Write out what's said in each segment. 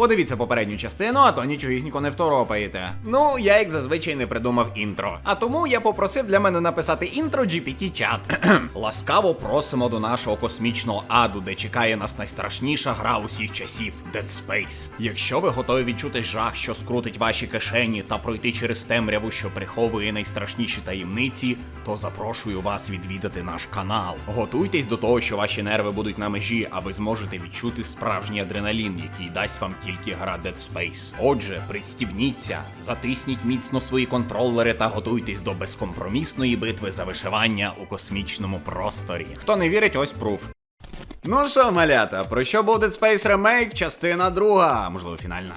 Подивіться попередню частину, а то нічогісінько не второпаєте. Ну, я як зазвичай не придумав інтро. А тому я попросив для мене написати інтро GPT-чат. Ласкаво просимо до нашого космічного аду, де чекає нас найстрашніша гра усіх часів Dead Space. Якщо ви готові відчути жах, що скрутить ваші кишені, та пройти через темряву, що приховує найстрашніші таємниці, то запрошую вас відвідати наш канал. Готуйтесь до того, що ваші нерви будуть на межі, а ви зможете відчути справжній адреналін, який дасть вам тільки гра Dead Space. Отже, пристібніться, затисніть міцно свої контролери та готуйтесь до безкомпромісної битви за вишивання у космічному просторі. Хто не вірить, ось пруф. Ну що, малята, про що був Dead Space Remake, частина друга, можливо, фінальна.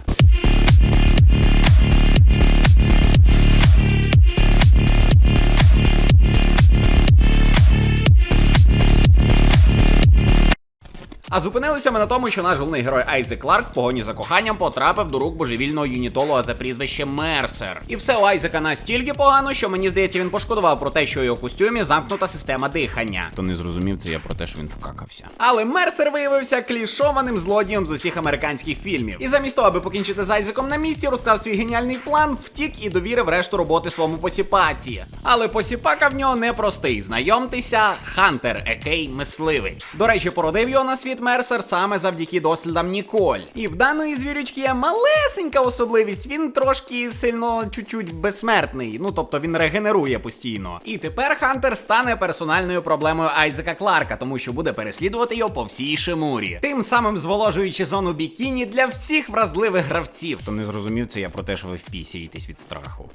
А зупинилися ми на тому, що наш головний герой Айзек Кларк в погоні за коханням потрапив до рук божевільного юнітолога за прізвищем Мерсер. І все у Айзека настільки погано, що мені здається, він пошкодував про те, що у його костюмі замкнута система дихання. Хто не зрозумів, це я про те, що він вкакався. Але Мерсер виявився клішованим злодієм з усіх американських фільмів. І замість того, аби покінчити з Айзеком на місці, розклав свій геніальний план, втік і довірив решту роботи своєму посіпаці. Але посіпака в нього непростий. Знайомтеся, Хантер, екей мисливець. До речі, породив його на світ Мерсер саме завдяки дослідам Ніколь. І в даної звірючки є малесенька особливість. Він трошки сильно чуть-чуть безсмертний. Ну тобто він регенерує постійно. І тепер Хантер стане персональною проблемою Айзека Кларка, тому що буде переслідувати його по всій Шимурі. Тим самим зволожуючи зону бікіні для всіх вразливих гравців. Хто не зрозумів, це я про те, що ви впісяєтесь від страху.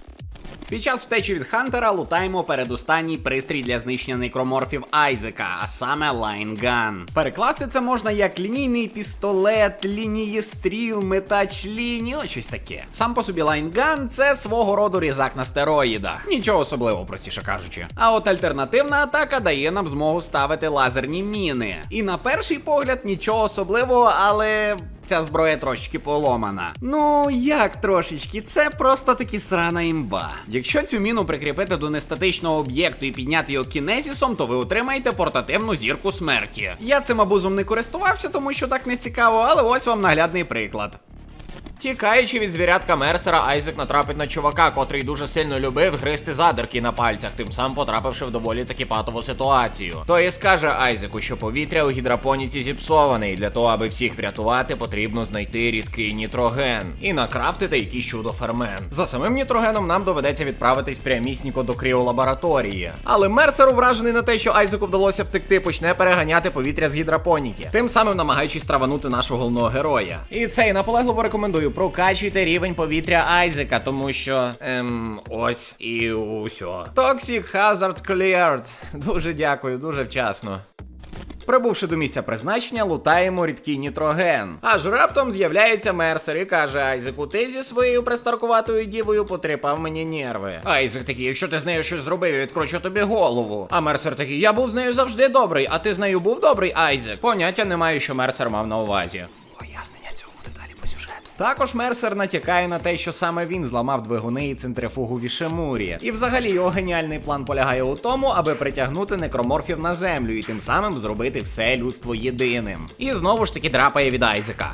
Під час втечі від Хантера лутаємо передостанній пристрій для знищення некроморфів Айзека, а саме лайнган. Перекласти це можна як лінійний пістолет, лінієстріл, метач лінії, ось щось таке. Сам по собі лайнган це свого роду різак на стероїдах. Нічого особливого, простіше кажучи. А от альтернативна атака дає нам змогу ставити лазерні міни. І на перший погляд нічого особливого, але ця зброя трошечки поломана. Ну як трошечки, це просто таки срана імба. Якщо цю міну прикріпити до нестатичного об'єкту і підняти його кінезісом, то ви отримаєте портативну зірку смерті. Я цим абузом не користувався, тому що так не цікаво, але ось вам наглядний приклад. Тікаючи від звірятка Мерсера, Айзек натрапить на чувака, котрий дуже сильно любив гризти задерки на пальцях, тим самим потрапивши в доволі таки патову ситуацію. То і скаже Айзеку, що повітря у гідропоніці зіпсоване, і для того, аби всіх врятувати, потрібно знайти рідкий нітроген і накрафтити якийсь чудо фермент. За самим нітрогеном нам доведеться відправитись прямісінько до кріолабораторії. Але Мерсер, вражений на те, що Айзеку вдалося втекти, почне переганяти повітря з гідропоніки, тим самим намагаючись траванути нашого головного героя. І це і наполегливо рекомендую прокачуйте рівень повітря Айзека, тому що ем, ось і усьо. Toxic Hazard Cleared. Дуже дякую, дуже вчасно. Прибувши до місця призначення, лутаємо рідкий нітроген. Аж раптом з'являється Мерсер і каже: Айзеку, ти зі своєю пристаркуватою дівою потріпав мені нерви. Айзек такий, якщо ти з нею щось зробив, я відкручу тобі голову. А Мерсер такий, я був з нею завжди добрий, а ти з нею був добрий, Айзек. Поняття не маю, що Мерсер мав на увазі. Також Мерсер натякає на те, що саме він зламав двигуни і центрифугу в Ішемурі. І взагалі його геніальний план полягає у тому, аби притягнути некроморфів на землю і тим самим зробити все людство єдиним. І знову ж таки драпає від Айзека.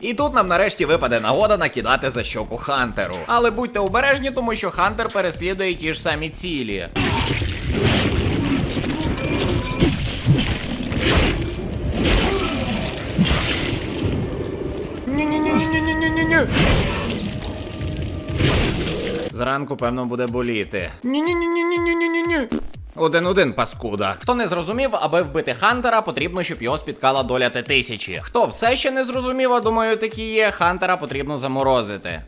І тут нам нарешті випаде нагода накидати за щоку Хантеру. Але будьте обережні, тому що Хантер переслідує ті ж самі цілі. Ні-ні-ні-ні-ні-ні-ні-ні. Зранку, певно, буде боліти. Ні-ні-ні-ні-ні-ні-ні. Один-один, паскуда. Хто не зрозумів, аби вбити Хантера, потрібно, щоб його спіткала доля Т-1000. Хто все ще не зрозумів, а думаю, такі є, Хантера потрібно заморозити.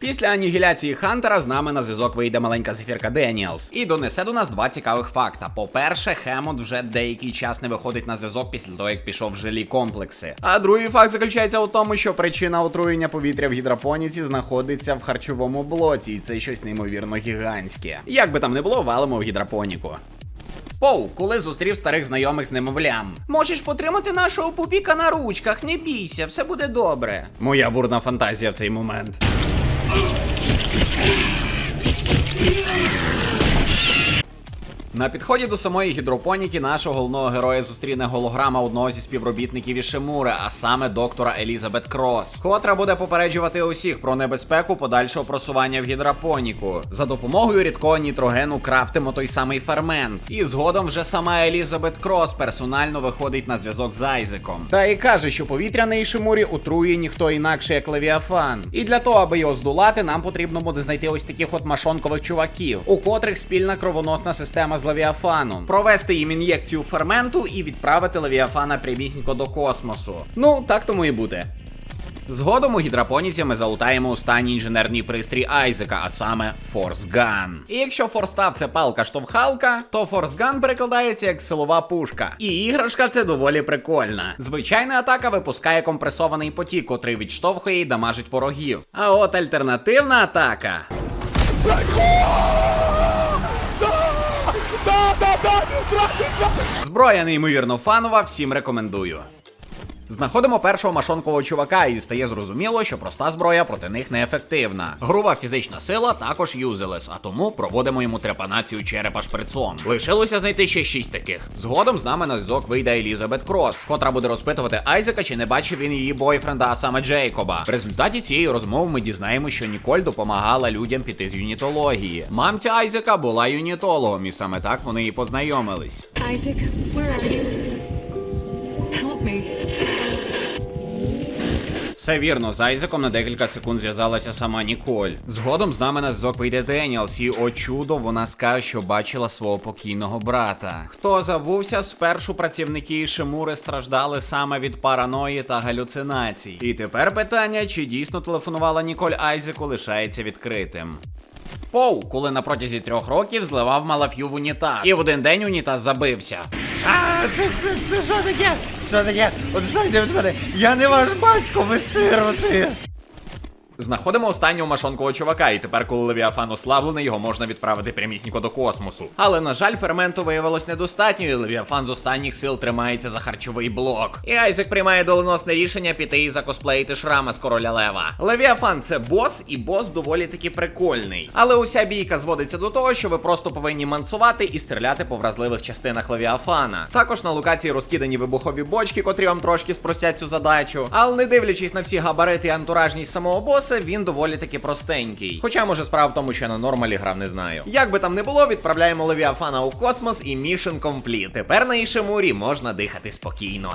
Після анігіляції Хантера з нами на зв'язок вийде маленька зефірка Деніелс і донесе до нас два цікавих факта. По-перше, Хемонд вже деякий час не виходить на зв'язок після того, як пішов в жилі комплекси. А другий факт заключається у тому, що причина отруєння повітря в гідропоніці знаходиться в харчовому блоці, і це щось неймовірно гігантське. Як би там не було, валимо в гідропоніку. Поу, коли зустрів старих знайомих з немовлям. Можеш потримати нашого пупіка на ручках, не бійся, все буде добре. Моя бурна фантазія в цей момент. Yeah! На підході до самої гідропоніки нашого головного героя зустріне голограма одного зі співробітників Ішимури, а саме доктора Елізабет Крос, котра буде попереджувати усіх про небезпеку подальшого просування в гідропоніку. За допомогою рідкого нітрогену крафтимо той самий фермент. І згодом вже сама Елізабет Крос персонально виходить на зв'язок з Айзеком. Та і каже, що повітря на Ішимурі отрує ніхто інакше, як Левіафан. І для того, аби його здолати, нам потрібно буде знайти ось таких от машонкових чуваків, у котрих спільна кровоносна система з Левіафаном, провести їм ін'єкцію ферменту і відправити Левіафана прямісінько до космосу. Ну, так тому і буде. Згодом у гідропоніці ми залутаємо останній інженерний пристрій Айзека, а саме Форсган. І якщо форстав це палка-штовхалка, то Форсган перекладається як силова пушка. І іграшка це доволі прикольна. Звичайна атака випускає компресований потік, котрий відштовхує і дамажить ворогів. А от альтернативна атака. Зброя неймовірно фанова, всім рекомендую. Знаходимо першого машонкового чувака, і стає зрозуміло, що проста зброя проти них неефективна. Груба фізична сила також юзелес, а тому проводимо йому трепанацію черепа шприцом. Лишилося знайти ще шість таких. Згодом з нами на зв'язок вийде Елізабет Крос, котра буде розпитувати Айзека, чи не бачив він її бойфренда, а саме Джейкоба. В результаті цієї розмови ми дізнаємося, що Ніколь допомагала людям піти з юнітології. Мамця Айзека була юнітологом, і саме так вони і познайомились. Isaac, where are you? Все вірно, з Айзеком на декілька секунд зв'язалася сама Ніколь. Згодом з нами на зв'язок вийде Деніелс, і о чудо, вона скаже, що бачила свого покійного брата. Хто забувся, спершу працівники Ішимури страждали саме від параної та галюцинацій. І тепер питання, чи дійсно телефонувала Ніколь Айзеку, лишається відкритим. Поу, коли на протязі трьох років зливав Малаф'ю в унітаз. І в один день унітаз забився. А, це, це, це що таке? Що таке? От знайде від мене. Я не ваш батько, ви сироти. Знаходимо останнього машонкового чувака, і тепер, коли Левіафан ослаблений, його можна відправити прямісінько до космосу. Але на жаль, ферменту виявилось недостатньо, і Левіафан з останніх сил тримається за харчовий блок. І Айзек приймає доленосне рішення піти і закосплеїти шрама з короля Лева. Левіафан це бос, і бос доволі таки прикольний. Але уся бійка зводиться до того, що ви просто повинні мансувати і стріляти по вразливих частинах Левіафана. Також на локації розкидані вибухові бочки, котрі вам трошки спростять цю задачу. Але не дивлячись на всі габарити і антуражність самого боса, він доволі таки простенький. Хоча може справа в тому, що я на нормалі грав, не знаю. Як би там не було, відправляємо Левіафана у космос і мішен компліт. Тепер на Ішемурі можна дихати спокійно.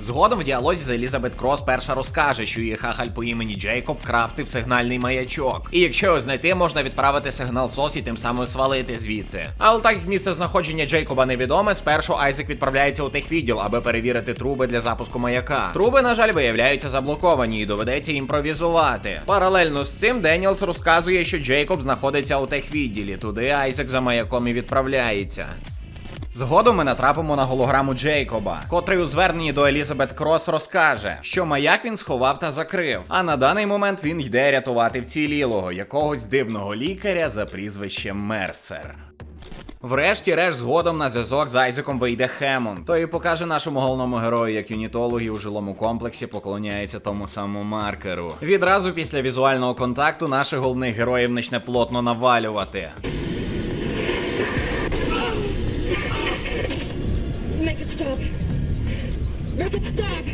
Згодом в діалозі з Елізабет Крос перша розкаже, що її хахаль по імені Джейкоб крафтив сигнальний маячок. І якщо його знайти, можна відправити сигнал сос і тим самим свалити звідси. Але так як місце знаходження Джейкоба невідоме, спершу Айзек відправляється у техвідділ, аби перевірити труби для запуску маяка. Труби, на жаль, виявляються заблоковані і доведеться імпровізувати. Паралельно з цим Деніелс розказує, що Джейкоб знаходиться у техвідділі. Туди Айзек за маяком і відправляється. Згодом ми натрапимо на голограму Джейкоба, котрий у зверненні до Елізабет Крос розкаже, що маяк він сховав та закрив. А на даний момент він йде рятувати вцілілого якогось дивного лікаря за прізвищем Мерсер. Врешті-решт, згодом на зв'язок з Айзеком вийде Хемон. Той і покаже нашому головному герою, як юнітологи у жилому комплексі поклоняється тому самому маркеру. Відразу після візуального контакту наших головних героїв почне плотно навалювати. Make it stop.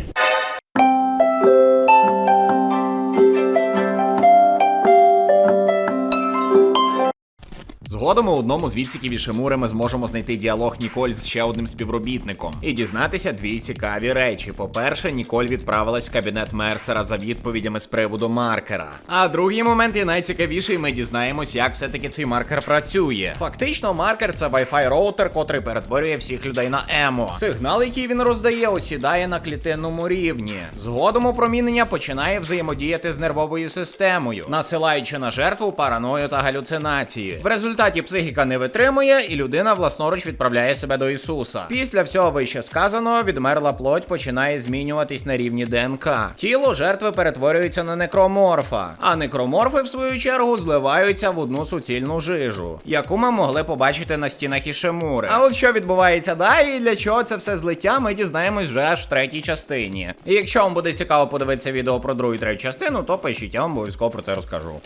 Згодом у одному з відсіків Ішимури ми зможемо знайти діалог Ніколь з ще одним співробітником і дізнатися дві цікаві речі. По-перше, Ніколь відправилась в кабінет Мерсера за відповідями з приводу маркера. А другий момент і найцікавіший, ми дізнаємось, як все-таки цей маркер працює. Фактично, маркер це Wi-Fi роутер, котрий перетворює всіх людей на емо. Сигнал, який він роздає, осідає на клітинному рівні. Згодом опромінення починає взаємодіяти з нервовою системою, насилаючи на жертву параною та галюцинації. В результаті психіка не витримує, і людина власноруч відправляє себе до Ісуса. Після всього вище сказаного, відмерла плоть починає змінюватись на рівні ДНК. Тіло жертви перетворюється на некроморфа, а некроморфи, в свою чергу, зливаються в одну суцільну жижу, яку ми могли побачити на стінах Ішемури. А от що відбувається далі і для чого це все злиття, ми дізнаємось вже аж в третій частині. І якщо вам буде цікаво подивитися відео про другу і третю частину, то пишіть, я вам обов'язково про це розкажу.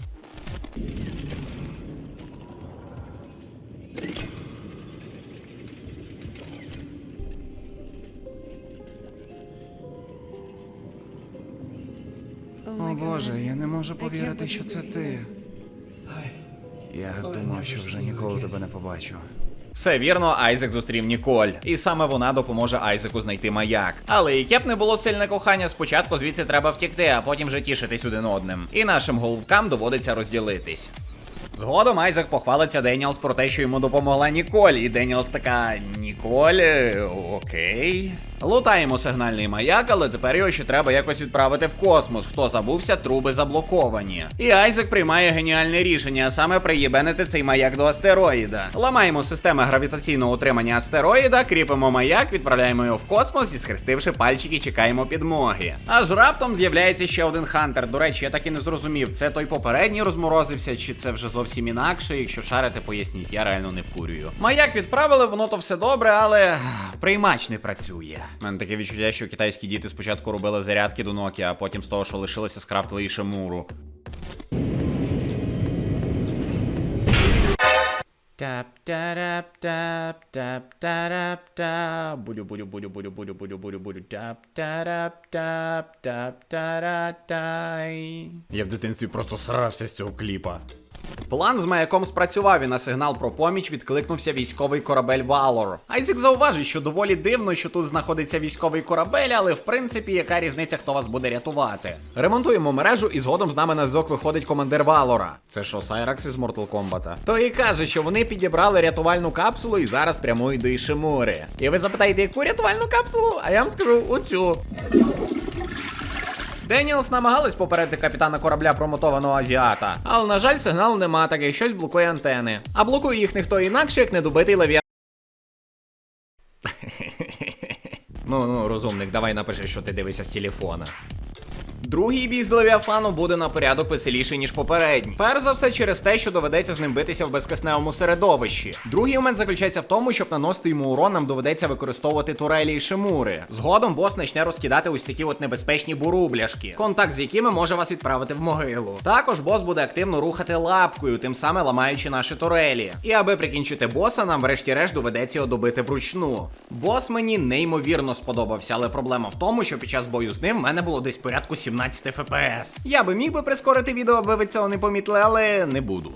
О боже, я не можу повірити, що це ти. Я думав, що вже ніколи тебе не побачу. Все вірно, Айзек зустрів Ніколь, і саме вона допоможе Айзеку знайти маяк. Але яке б не було сильне кохання, спочатку звідси треба втікти, а потім вже тішитись один одним. І нашим голубкам доводиться розділитись. Згодом Айзек похвалиться Деніелс про те, що йому допомогла Ніколь, і Деніелс така Ніколь, е, окей. Лутаємо сигнальний маяк, але тепер його ще треба якось відправити в космос. Хто забувся, труби заблоковані. І Айзек приймає геніальне рішення, а саме приєбенити цей маяк до астероїда. Ламаємо системи гравітаційного утримання астероїда, кріпимо маяк, відправляємо його в космос і схрестивши пальчики, чекаємо підмоги. Аж раптом з'являється ще один хантер. До речі, я так і не зрозумів, це той попередній розморозився, чи це вже зовсім інакше. Якщо шарите, поясніть, я реально не вкурюю. Маяк відправили, воно то все добре, але приймач не працює. У мене таке відчуття, що китайські діти спочатку робили зарядки до Nokia, а потім з того, що лишилося, скрафтили і шемуру. Тап тарап тап тап тарап та будю будю будю будю будю будю будю будю тап тарап тап тап тара тай. Я в дитинстві просто срався з цього кліпа. План з маяком спрацював і на сигнал про поміч відкликнувся військовий корабель Валор. Айзек зауважить, що доволі дивно, що тут знаходиться військовий корабель, але в принципі яка різниця, хто вас буде рятувати. Ремонтуємо мережу, і згодом з нами на зв'язок виходить командир Валора. Це що, Сайракс із Mortal Kombat? То і каже, що вони підібрали рятувальну капсулу і зараз прямують до Ішимури. І ви запитаєте, яку рятувальну капсулу? А я вам скажу оцю. Деніелс намагались попередити капітана корабля промотованого азіата, але на жаль, сигналу нема, так як щось блокує антени. А блокує їх ніхто інакше, як недобитий левіа. ну ну, розумник, давай напиши, що ти дивишся з телефона. Другий бій з Левіафану буде на порядок веселіший, ніж попередній. Перш за все, через те, що доведеться з ним битися в безкисневому середовищі. Другий момент заключається в тому, щоб наносити йому урон, нам доведеться використовувати турелі і шимури. Згодом бос почне розкидати ось такі от небезпечні бурубляшки, контакт з якими може вас відправити в могилу. Також бос буде активно рухати лапкою, тим самим ламаючи наші турелі. І аби прикінчити боса, нам врешті-решт доведеться його добити вручну. Бос мені неймовірно сподобався, але проблема в тому, що під час бою з ним в мене було десь порядку 17 FPS. Я би міг би прискорити відео, аби ви цього не помітили, але не буду.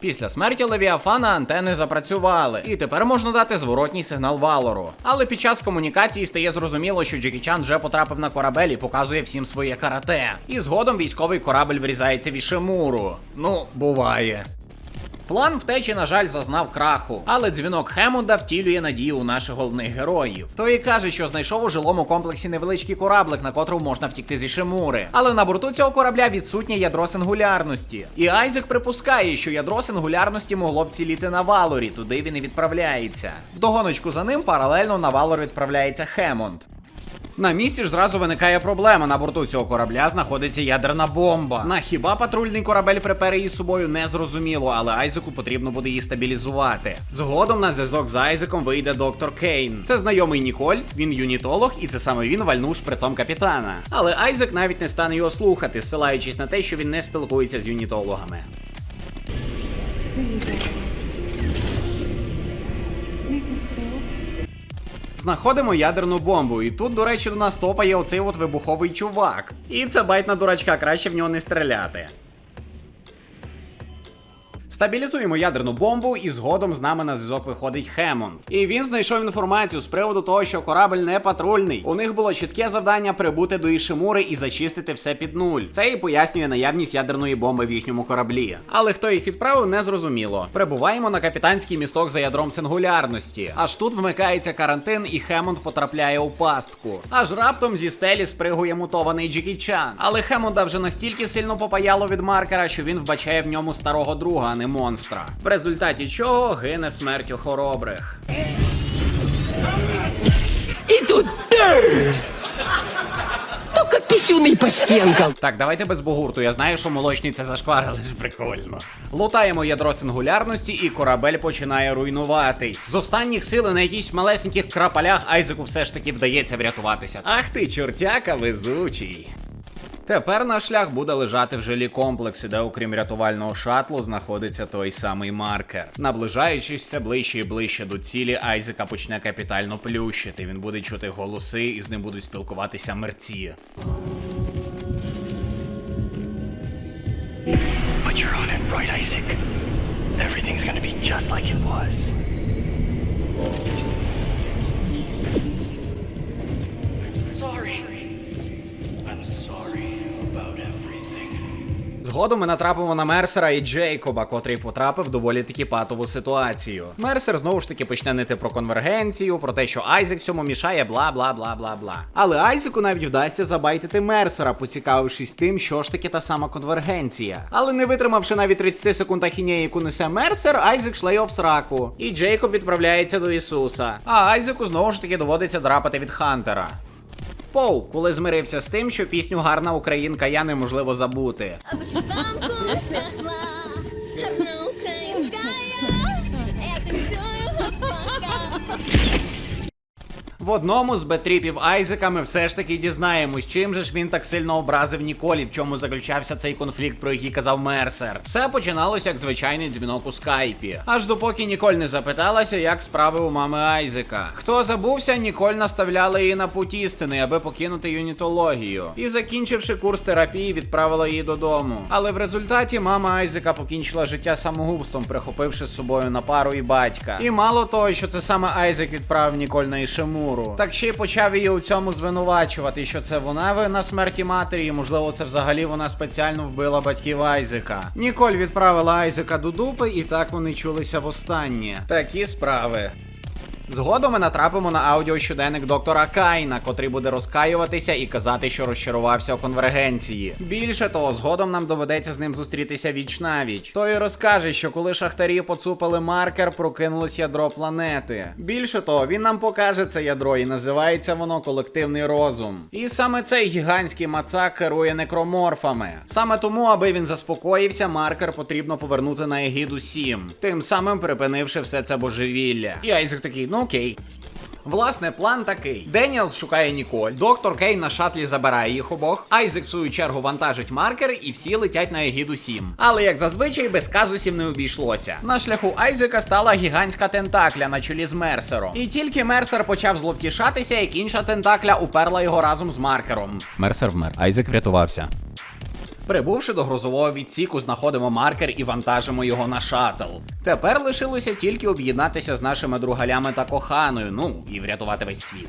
Після смерті Левіафана антени запрацювали, і тепер можна дати зворотній сигнал Валору. Але під час комунікації стає зрозуміло, що Джекі Чан вже потрапив на корабель і показує всім своє карате. І згодом військовий корабель врізається в Ішимуру. Ну, буває. План втечі, на жаль, зазнав краху, але дзвінок Хемонда втілює надію у наших головних героїв. Той каже, що знайшов у жилому комплексі невеличкий кораблик, на котрому можна втікти зі Шимури. Але на борту цього корабля відсутнє ядро сингулярності. І Айзек припускає, що ядро сингулярності могло вціліти на Валорі, туди він і відправляється. Вдогоночку за ним паралельно на Валор відправляється Хемонд. На місці ж зразу виникає проблема. На борту цього корабля знаходиться ядерна бомба. На хіба патрульний корабель припер її з собою не зрозуміло, але Айзеку потрібно буде її стабілізувати. Згодом на зв'язок з Айзеком вийде доктор Кейн. Це знайомий Ніколь, він юнітолог, і це саме він вальнув шприцом капітана. Але Айзек навіть не стане його слухати, ссилаючись на те, що він не спілкується з юнітологами. Знаходимо ядерну бомбу, і тут, до речі, до нас топає оцей от вибуховий чувак. І це байт на дурачка, краще в нього не стріляти. Стабілізуємо ядерну бомбу, і згодом з нами на зв'язок виходить Хемонд. І він знайшов інформацію з приводу того, що корабль не патрульний. У них було чітке завдання прибути до Ішимури і зачистити все під нуль. Це і пояснює наявність ядерної бомби в їхньому кораблі. Але хто їх відправив, не зрозуміло. Прибуваємо на капітанський місток за ядром сингулярності. Аж тут вмикається карантин, і Хемонд потрапляє у пастку. Аж раптом зі стелі спригує мутований Джекі Чан. Але Хемонда вже настільки сильно попаяло від маркера, що він вбачає в ньому старого друга, а не монстра. В результаті чого гине смертю хоробрих. И тут... Только писюный по стенкам. Так, давайте без бугурту. Я знаю, що молочний це зашквар, але ж прикольно. Лутаємо ядро сингулярності, і корабель починає руйнуватись. З останніх сил на якісь малесеньких крапалях Айзеку все ж таки вдається врятуватися. Ах ти, чортяка везучий. Тепер наш шлях буде лежати в жилі комплексі, де, окрім рятувального шатлу, знаходиться той самий маркер. Наближаючись все ближче і ближче до цілі, Айзека почне капітально плющити. Він буде чути голоси, і з ним будуть спілкуватися мерці. Right, Isaac? Everything's gonna be just like it was. Згодом ми натрапимо на Мерсера і Джейкоба, котрий потрапив в доволі таки патову ситуацію. Мерсер знову ж таки почне нити про конвергенцію, про те, що Айзек цьому мішає, бла бла бла бла бла. Але Айзеку навіть вдасться забайтити Мерсера, поцікавившись тим, що ж таки та сама конвергенція. Але не витримавши навіть 30 секунд ахінеї, яку несе Мерсер, Айзек шле його в сраку. І Джейкоб відправляється до Ісуса. А Айзеку знову ж таки доводиться драпати від Хантера. Поу, коли змирився з тим, що пісню гарна українка я неможливо забути. В одному з бетріпів Айзека ми все ж таки дізнаємось, чим же ж він так сильно образив Ніколі, в чому заключався цей конфлікт, про який казав Мерсер. Все починалося як звичайний дзвінок у скайпі. Аж допоки Ніколь не запиталася, як справи у мами Айзека. Хто забувся, Ніколь наставляла її на путь істини, аби покинути юнітологію. І закінчивши курс терапії, відправила її додому. Але в результаті мама Айзека покінчила життя самогубством, прихопивши з собою на пару і батька. І мало того, що це саме Айзек відправив Ніколь на Ішемуру, так ще й почав її у цьому звинувачувати, що це вона винна смерті матері, і можливо, це взагалі вона спеціально вбила батьків Айзека. Ніколь відправила Айзека до дупи, і так вони чулися востаннє. Такі справи. Згодом ми натрапимо на аудіо щоденник доктора Кайна, котрий буде розкаюватися і казати, що розчарувався у конвергенції. Більше того, згодом нам доведеться з ним зустрітися віч навіч. Той розкаже, що коли шахтарі поцупили маркер, прокинулось ядро планети. Більше того, він нам покаже це ядро, і називається воно колективний розум. І саме цей гігантський мацак керує некроморфами. Саме тому, аби він заспокоївся, маркер потрібно повернути на егіду 7, тим самим припинивши все це божевілля. І Айзек такий, ну окей. Власне, план такий: Деніел шукає Ніколь, доктор Кейн на шатлі забирає їх обох, Айзек в свою чергу вантажить маркер, і всі летять на егіду 7. Але як зазвичай, без казусів не обійшлося. На шляху Айзека стала гігантська тентакля на чолі з Мерсером. І тільки Мерсер почав зловтішатися, як інша тентакля уперла його разом з маркером. Мерсер вмер. Айзек врятувався. Прибувши до грузового відсіку, знаходимо маркер і вантажимо його на шатл. Тепер лишилося тільки об'єднатися з нашими другалями та коханою, ну і врятувати весь світ.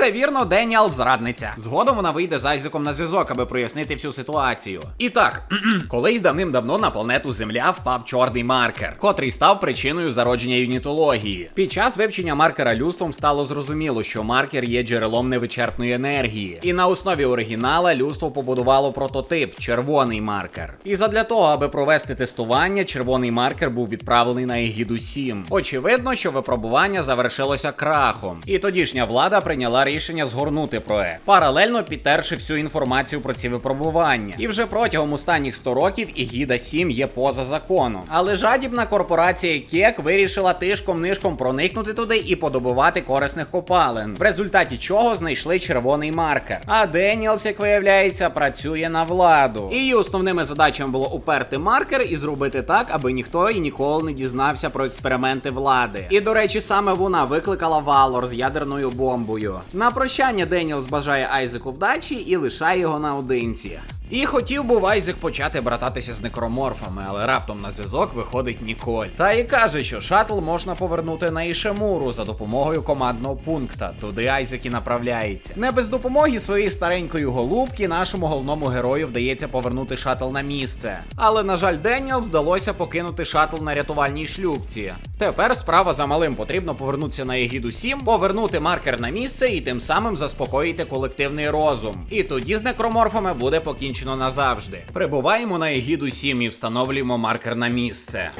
Все вірно, Деніал зрадниця. Згодом вона вийде з Айзеком на зв'язок, аби прояснити всю ситуацію. І так, колись давним-давно на планету Земля впав чорний маркер, котрий став причиною зародження юнітології. Під час вивчення маркера людством стало зрозуміло, що маркер є джерелом невичерпної енергії. І на основі оригінала людство побудувало прототип червоний маркер. І задля того, аби провести тестування, червоний маркер був відправлений на Егіду 7. Очевидно, що випробування завершилося крахом. І тодішня влада прийняла рішення згорнути проект, паралельно підтерши всю інформацію про ці випробування. І вже протягом останніх 100 років Егіда 7 є поза законом. Але жадібна корпорація Кек вирішила тишком-нишком проникнути туди і подобувати корисних копалин, в результаті чого знайшли червоний маркер. А Деніелс, як виявляється, працює на владу. Її основними задачами було уперти маркер і зробити так, аби ніхто і ніколи не дізнався про експерименти влади. І до речі, саме вона викликала Валор з ядерною бомбою. На прощання Деніелс бажає Айзеку вдачі і лишає його наодинці. І хотів був Айзек почати брататися з некроморфами, але раптом на зв'язок виходить Ніколь. Та і каже, що шатл можна повернути на Ішемуру за допомогою командного пункта. Туди Айзек і направляється. Не без допомоги своєї старенької голубки нашому головному герою вдається повернути шатл на місце. Але, на жаль, Деніел вдалося покинути шатл на рятувальній шлюпці. Тепер справа за малим потрібно повернутися на Егіду 7, повернути маркер на місце і тим самим заспокоїти колективний розум. І тоді з некроморфами буде покінчено назавжди. Прибуваємо на Егіду 7 і встановлюємо маркер на місце.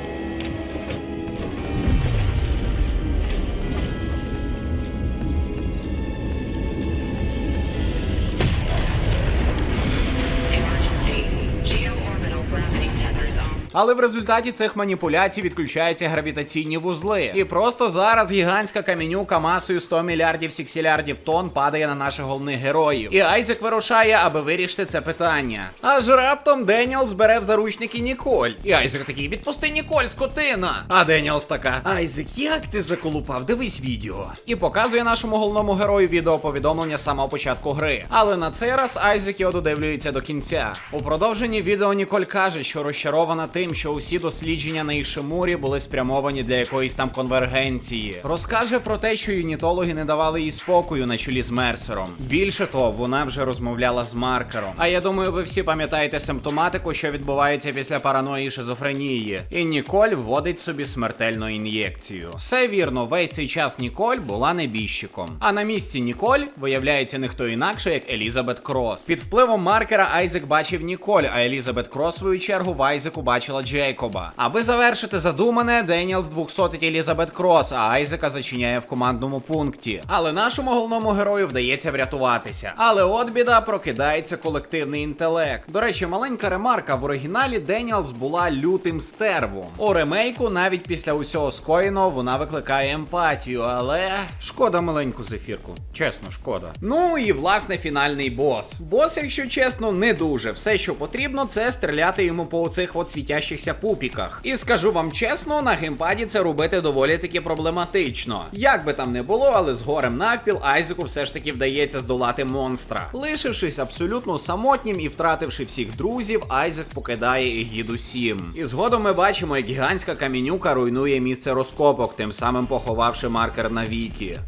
Але в результаті цих маніпуляцій відключаються гравітаційні вузли. І просто зараз гігантська камінюка масою 100 мільярдів сіксілярдів тонн падає на наших головних героїв. І Айзек вирушає, аби вирішити це питання. Аж раптом Деніелс бере в заручники Ніколь. І Айзек такий: відпусти Ніколь, скотина. А Деніелс така: Айзек, як ти заколупав? Дивись відео. І показує нашому головному герою відеоповідомлення з самого початку гри. Але на цей раз Айзек його додивлюється до кінця. У продовженні відео Ніколь каже, що розчарована тим, що усі дослідження на Ішимурі були спрямовані для якоїсь там конвергенції. Розкаже про те, що юнітологи не давали їй спокою на чолі з Мерсером. Більше того, вона вже розмовляла з маркером. А я думаю, ви всі пам'ятаєте симптоматику, що відбувається після параної шизофренії. І Ніколь вводить собі смертельну ін'єкцію. Все вірно, весь цей час Ніколь була небіжчиком. А на місці Ніколь виявляється не хто інакше, як Елізабет Крос. Під впливом маркера Айзек бачив Ніколь, а Елізабет Крос, в свою чергу, в Айзеку бачила Джейкоба. Аби завершити задумане, Деніелс 200 Елізабет Крос, а Айзека зачиняє в командному пункті. Але нашому головному герою вдається врятуватися. Але от біда прокидається колективний інтелект. До речі, маленька ремарка в оригіналі Деніелс була лютим стервом. У ремейку, навіть після усього скоєного, вона викликає емпатію, але шкода маленьку зефірку. Чесно, шкода. Ну і власне фінальний бос. Бос, якщо чесно, не дуже. Все, що потрібно, це стріляти йому по оцих от світящихся пупіках. І скажу вам чесно, на геймпаді це робити доволі таки проблематично. Як би там не було, але з горем навпіл Айзеку все ж таки вдається здолати монстра. Лишившись абсолютно самотнім і втративши всіх друзів, Айзек покидає Егіду 7. І згодом ми бачимо, як гігантська камінюка руйнує місце розкопок, тим самим поховавши маркер навіки.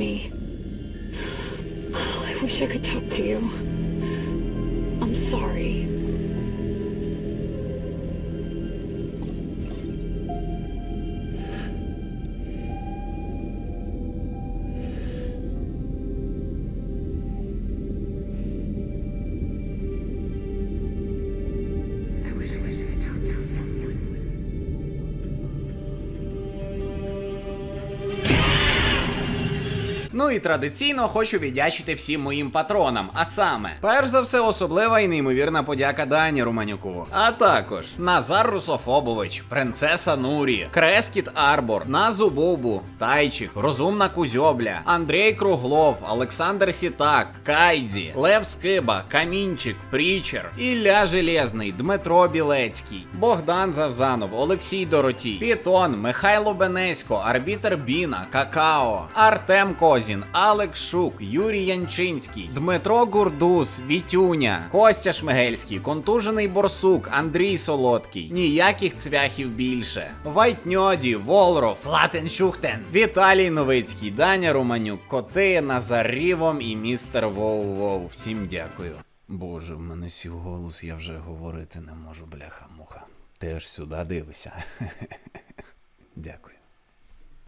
Me. Oh, I wish I could talk to you. I'm sorry. Ну і традиційно хочу віддячити всім моїм патронам. А саме, перш за все, особлива і неймовірна подяка Дані Романюку. А також Назар Русофобович, принцеса Нурі, Крескіт Арбор, Назу Бобу, Тайчик, Розумна Кузьобля, Андрій Круглов, Олександр Сітак, Кайдзі, Лев Скиба, Камінчик, Прічер, Ілля Железний, Дмитро Білецький, Богдан Завзанов, Олексій Доротій, Пітон, Михайло Бенесько, Арбітер Біна, Какао, Артем Козін, Алекс Шук, Юрій Янчинський, Дмитро Гурдус, Вітюня, Костя Шмигельський, Контужений Борсук, Андрій Солодкий, ніяких цвяхів більше. Вайтньоді, Волро, Флатеншухтен, Віталій Новицький, Даня Романюк, Коти, Назар Рівом і містер Воу Воу. Всім дякую. Боже, в мене сів голос, я вже говорити не можу, бляха-муха. Ти аж сюди дивися. Дякую.